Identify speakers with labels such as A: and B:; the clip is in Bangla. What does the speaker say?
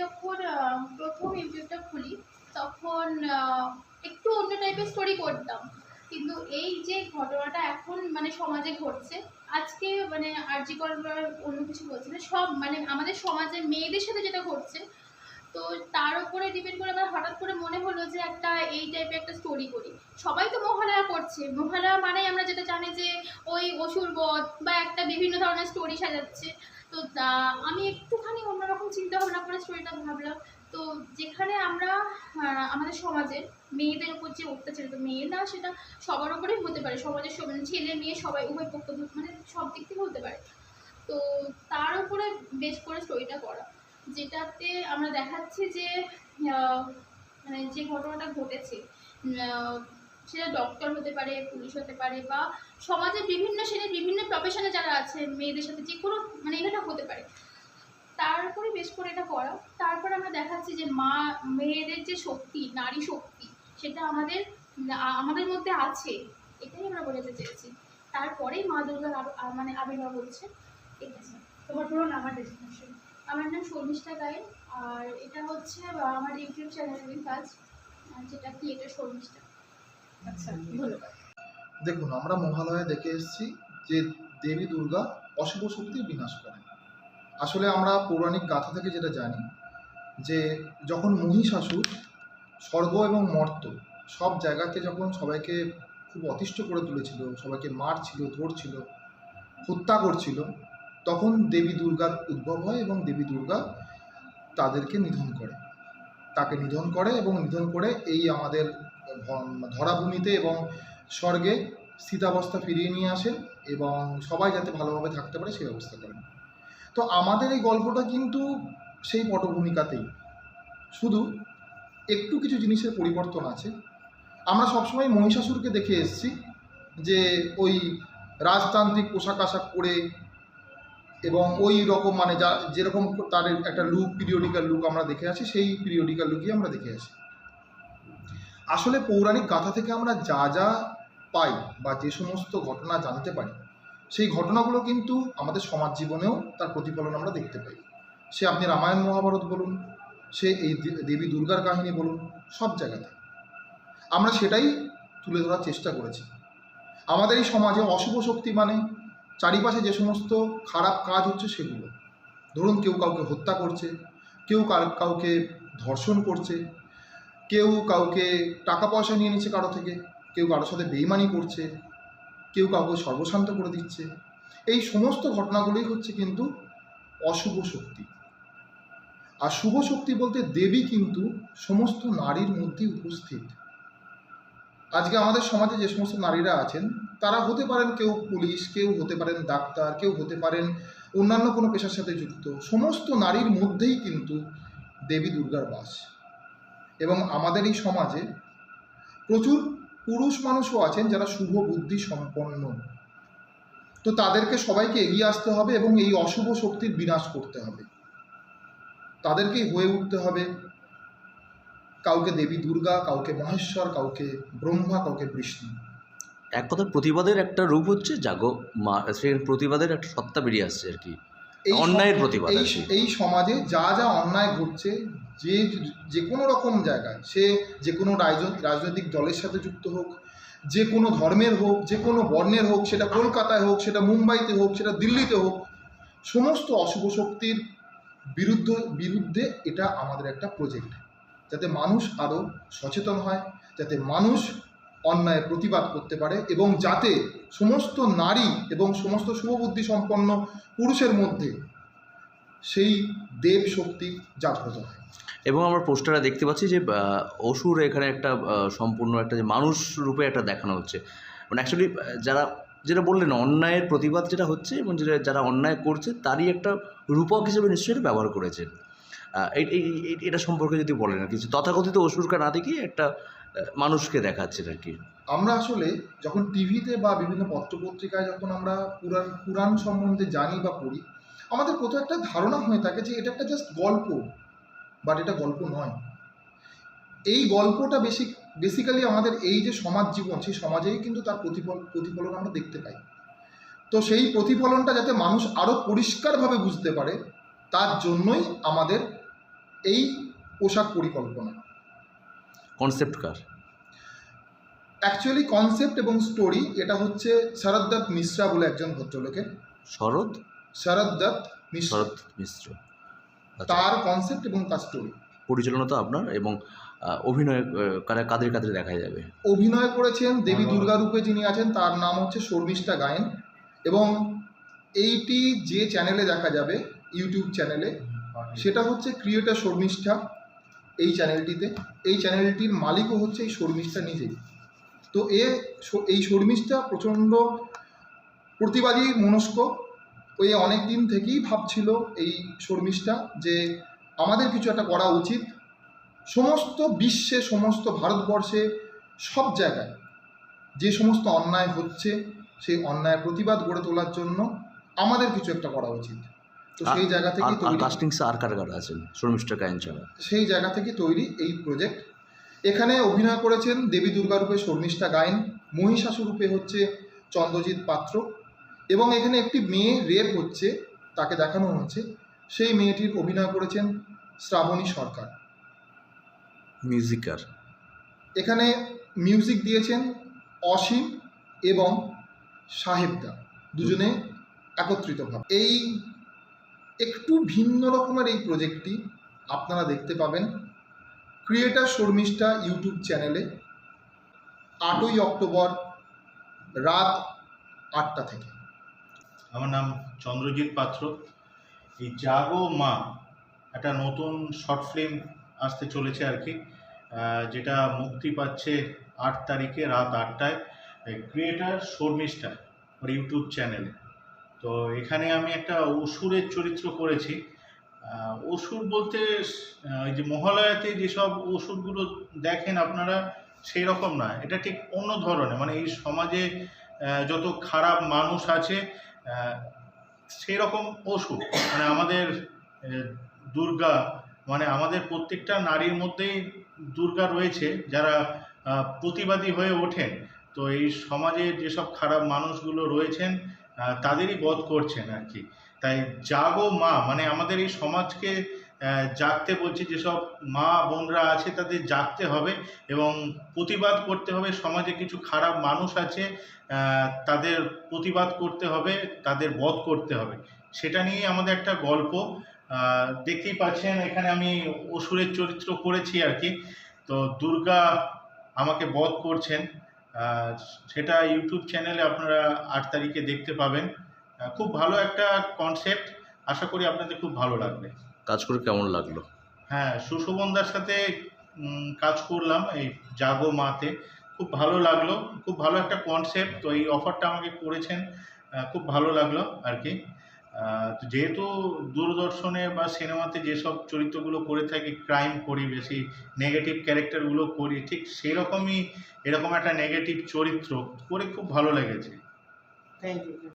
A: যখন প্রথম ইউটিউবটা খুলি, তখন একটু অন্য টাইপের স্টোরি করতাম। কিন্তু এই যে ঘটনাটা এখন মানে সমাজে ঘটছে, আজকে মানে আরজি করার অন্য কিছু বলছে না, সব মানে আমাদের সমাজে মেয়েদের সাথে যেটা ঘটছে, তো তার উপরে ডিপেন্ড করে আমার হঠাৎ করে মনে হলো যে একটা এই টাইপের একটা স্টোরি করি। সবাই তো মহালয়া করছে। মহালয়া মানেই আমরা যেটা জানি যে ওই অসুর বধ বা একটা বিভিন্ন ধরনের স্টোরি সাজাচ্ছে। তো আমি একটুখানি অন্যরকম চিন্তা ভাবনা করে স্টোরিটা ভাবলাম। তো যেখানে আমরা আমাদের সমাজের মেয়েদের উপর যে অত্যাচারিত মেয়ে না সেটা সবার উপরেই হতে পারে। সমাজের সব মানে ছেলে মেয়ে সবাই উভয় পক্ষ মানে সব দিক থেকে হতে পারে। তো তার উপরে বেশ করে স্টোরিটা করা। যেটাতে আমরা দেখাচ্ছি যে মানে যে ঘটনাটা ঘটেছে সেটা ডক্টর হতে পারে পুলিশ হতে পারে বা সমাজের বিভিন্ন শ্রেণির বিভিন্ন প্রফেশনে যারা আছে, মেয়েদের সাথে যে কোনো মানে এটা হতে পারে। তারপরে বেশ করে এটা করা তারপরে আমরা দেখাচ্ছি যে মা, মেয়েদের যে শক্তি, নারী শক্তি, সেটা আমাদের আমাদের মধ্যে আছে, এটাই আমরা বোঝাতে চেয়েছি। তারপরেই মা দুর্গার মানে আবির্ভাব হচ্ছে। ঠিক আছে।
B: তোমার পুরো নাম আর ডেস্টিনেশন
A: আমার নাম শর্মিষ্ঠা গায়েন আর এটা হচ্ছে আমার ইউটিউব চ্যানেলের কাজ। যেটা কি, এটা শর্মিষ্ঠা।
B: আচ্ছা
C: দেখুন, আমরা মহালয়ে দেখে এসেছি যে দেবী দুর্গা অশুভ শক্তি বিনাশ করেন আসলে আমরা পৌরাণিক গাথা থেকে যেটা জানি, যে যখন মহিষাসুর, স্বর্গ এবং মর্ত সব জায়গাতে যখন সবাইকে খুব অতিষ্ঠ করে তুলেছিল, সবাইকে মারছিল, ধরছিল, হত্যা করছিল, তখন দেবী দুর্গার উদ্ভব হয় এবং দেবী দুর্গা তাদেরকে নিধন করে। তাকে নিধন করে এবং নিধন করে এই আমাদের ধরাভূমিতে এবং স্বর্গে স্থিতাবস্থা ফিরিয়ে নিয়ে আসেন এবং সবাই যাতে ভালোভাবে থাকতে পারে সেই ব্যবস্থা করেন। তো আমাদের এই গল্পটা কিন্তু সেই পটভূমিকাতেই। শুধু একটু কিছু জিনিসের পরিবর্তন আছে। আমরা সবসময় মহিষাসুরকে দেখে এসেছি যে ওই রাজতান্ত্রিক পোশাক আশাক পরে এবং ওই রকম মানে যা যেরকম তার একটা লুক পিরিয়ডিক্যাল লুক আমরা দেখে আসি সেই পিরিয়ডিক্যাল লুকই আমরা দেখে আসি। আসলে পৌরাণিক গাথা থেকে আমরা যা যা পাই বা যে সমস্ত ঘটনা জানতে পারি, সেই ঘটনাগুলো কিন্তু আমাদের সমাজ জীবনেও তার প্রতিফলন আমরা দেখতে পাই। সে আপনি রামায়ণ মহাভারত বলুন, সে এই দেবী দুর্গার কাহিনী বলুন, সব জায়গাতে। আমরা সেটাই তুলে ধরার চেষ্টা করেছি। আমাদের এই সমাজে অশুভ শক্তি মানে চারিপাশে যে সমস্ত খারাপ কাজ হচ্ছে সেগুলো। ধরুন কেউ কাউকে হত্যা করছে, কেউ কাউকে ধর্ষণ করছে কেউ কাউকে টাকা পয়সা নিয়ে নিচ্ছে কারও থেকে, কেউ কারোর সাথে বেইমানি করছে, কেউ কাউকে সর্বশান্ত করে দিচ্ছে। এই সমস্ত ঘটনাগুলোই হচ্ছে কিন্তু অশুভ শক্তি। আর শুভ শক্তি বলতে দেবী কিন্তু সমস্ত নারীর মধ্যেই উপস্থিত। আজকে আমাদের সমাজে যে সমস্ত নারীরা আছেন, তারা হতে পারেন কেউ পুলিশ, কেউ হতে পারেন ডাক্তার, কেউ হতে পারেন অন্যান্য কোনো পেশার সাথে যুক্ত। সমস্ত নারীর মধ্যেই কিন্তু দেবী দুর্গার বাস। এবং আমাদের এই সমাজে প্রচুর পুরুষ মানুষও আছেন যারা শুভ বুদ্ধি সম্পন্ন। তো তাদেরকে সবাইকে এগিয়ে আসতে হবে এবং এই অশুভ শক্তির বিনাশ করতে হবে। তাদেরকে হয়ে উঠতে হবে। কাউকে দেবী দুর্গা, কাউকে মহেশ্বর, কাউকে ব্রহ্মা, কাউকে বিষ্ণু।
D: এক কথা প্রতিবাদের একটা রূপ হচ্ছে, জাগো, মা, সেই প্রতিবাদের একটা সত্তা বেরিয়ে আসছে আর কি। অন্যায়ের প্রতিবাদ
C: এই এই সমাজে যা যা অন্যায় ঘটছে যে যে কোনো রকম জায়গায় সে যে কোনো রাজন- রাজনৈতিক দলের সাথে যুক্ত হোক যে কোনো ধর্মের হোক যে কোনো বর্ণের হোক সেটা কলকাতায় হোক সেটা মুম্বাইতে হোক সেটা দিল্লিতে হোক সমস্ত অশুভ শক্তির বিরুদ্ধ বিরুদ্ধে এটা আমাদের একটা প্রজেক্ট যাতে মানুষ আরও সচেতন হয় যাতে মানুষ অন্যায়ের প্রতিবাদ করতে পারে এবং যাতে সমস্ত নারী এবং সমস্ত শুভবুদ্ধি সম্পন্ন পুরুষের মধ্যে সেই দেব শক্তি জাগ্রত হয়।
D: এবং আমরা পোস্টারে দেখতে পাচ্ছি যে অসুর এখানে একটা সম্পূর্ণ একটা যে মানুষ রূপে একটা দেখানো হচ্ছে। মানে অ্যাকচুয়ালি যারা, যেটা বললেন, অন্যায়ের প্রতিবাদ যেটা হচ্ছে এবং যেটা, যারা অন্যায় করছে, তারই একটা রূপক হিসেবে নিশ্চয়ই ব্যবহার করেছেন। এটা সম্পর্কে যদি বলেন আর কিছু তথাকথিত অসুরকে না দেখিয়ে একটা মানুষকে দেখাচ্ছেন আর কি।
C: আমরা আসলে যখন টিভিতে বা বিভিন্ন পত্রপত্রিকায় যখন আমরা পুরাণ পুরাণ সম্বন্ধে জানি বা পড়ি, আমাদের কোথাও একটা ধারণা হয়ে থাকে যে এটা একটা জাস্ট গল্প বাট এটা গল্প নয়। এই গল্পটা বেশি বেসিক্যালি আমাদের এই যে সমাজ জীবন, সেই সমাজেই কিন্তু তার প্রতিফল, প্রতিফলন আমরা দেখতে পাই। তো সেই প্রতিফলনটা যাতে মানুষ আরও পরিষ্কারভাবে বুঝতে পারে, তার জন্যই আমাদের এই পোশাক পরিকল্পনা।
D: কনসেপ্ট কার
C: অ্যাকচুয়ালি কনসেপ্ট এবং স্টোরি এটা হচ্ছে শরৎ দত্ত মিশ্রা বলে একজন ভদ্রলোকের।
D: শরৎ?
C: শরৎ দত্ত মিশ্রা।
D: শরৎ মিশ্র। আচ্ছা,
C: তার কনসেপ্ট এবং তার স্টোরি
D: পরিচালনা তো আপনার এবং অভিনয় কারা কাদের কাদের দেখা যাবে?
C: অভিনয় করেছেন দেবী দুর্গা রূপে যিনি আছেন তার নাম হচ্ছে শর্মিষ্ঠা গায়েন। এবং এইটি যে চ্যানেলে দেখা যাবে ইউটিউব চ্যানেলে সেটা হচ্ছে ক্রিয়েটার শর্মিষ্ঠা। এই চ্যানেলটিতে এই চ্যানেলটির মালিকও হচ্ছে এই শর্মিষ্ঠা নিজেই। তো এ এই শর্মিষ্ঠা প্রচণ্ড প্রতিবাদী মনস্ক। ওই অনেক দিন থেকেই ভাবছিল এই শর্মিষ্ঠা যে আমাদের কিছু একটা করা উচিত। সমস্ত বিশ্বে, সমস্ত ভারতবর্ষে, সব জায়গায় যে সমস্ত অন্যায় হচ্ছে, সেই অন্যায়ের প্রতিবাদ গড়ে তোলার জন্য আমাদের কিছু একটা করা উচিত। তো সেই জায়গা থেকে
D: আর
C: তৈরি
D: কাস্টিংসে আর কারা কারা আছেন শর্মিষ্ঠা কায়ন ছাড়া।
C: সেই জায়গা থেকে তৈরি এই প্রজেক্ট এখানে অভিনয় করেছেন দেবী দুর্গা রূপে শর্মিষ্ঠা গায়েন মহিষাসুর রূপে হচ্ছে চন্দ্রজিৎ পাত্র এবং এখানে একটি মেয়ে রেপ হচ্ছে তাকে দেখানো হচ্ছে। সেই মেয়েটির অভিনয় করেছেন শ্রাবণী সরকার।
D: মিউজিকার
C: এখানে মিউজিক দিয়েছেন অসীম এবং সাহেবদা। দুজনে একত্রিতভাবে। এই একটু ভিন্ন রকমের এই প্রজেক্টটি আপনারা দেখতে পাবেন। ক্রিয়েটার শর্মিষ্ঠা ইউটিউব চ্যানেলে আটই অক্টোবর রাত আটটা থেকে।
E: আমার নাম চন্দ্রজিৎ পাত্র। এই জাগো মা একটা নতুন শর্ট ফিল্ম আসতে চলেছে আর কি যেটা মুক্তি পাচ্ছে আট তারিখে রাত আটটায়। ক্রিয়েটার শর্মিষ্ঠা ইউটিউব চ্যানেলে তো এখানে আমি একটা অসুরের চরিত্র করেছি। অসুর বলতে ওই যে মহালয়াতে যেসব অসুরগুলো দেখেন আপনারা সেই রকম না। এটা ঠিক অন্য ধরনের। মানে এই সমাজে যত খারাপ মানুষ আছে সেই রকম অসুর। মানে আমাদের দুর্গা মানে আমাদের প্রত্যেকটা নারীর মধ্যেই দুর্গা রয়েছে, যারা প্রতিবাদী হয়ে ওঠেন। তো এই সমাজে যেসব খারাপ মানুষগুলো রয়েছেন তাদেরই বধ করছেন আর কি। তাই জাগো মা মানে আমাদের এই সমাজকে জাগতে বলছি, যেসব মা বোনরা আছে তাদের জাগতে হবে এবং প্রতিবাদ করতে হবে। সমাজে কিছু খারাপ মানুষ আছে তাদের প্রতিবাদ করতে হবে, তাদের বধ করতে হবে। সেটা নিয়েই আমাদের একটা গল্প। দেখতেই পাচ্ছেন, এখানে আমি অসুরের চরিত্র করেছি আর কি। তো দুর্গা আমাকে বধ করছেন। সেটা ইউটিউব চ্যানেলে আপনারা আট তারিখে দেখতে পাবেন। খুব ভালো একটা কনসেপ্ট আশা করি আপনাদের খুব ভালো লাগবে।
D: কাজ করে কেমন লাগল?
E: হ্যাঁ সুশোভনদার সাথে কাজ করলাম এই জাগো মাতে। খুব ভালো লাগল। খুব ভালো একটা কনসেপ্ট তো এই অফারটা আমাকে করেছেন। খুব ভালো লাগল আর কি। যেহেতু দূরদর্শনে বা সিনেমাতে যেসব চরিত্রগুলো করে থাকি ক্রাইম করি, বেশি নেগেটিভ ক্যারেক্টারগুলো করি, ঠিক সেরকমই এরকম একটা নেগেটিভ চরিত্র করে খুব ভালো লেগেছে।
B: Thank you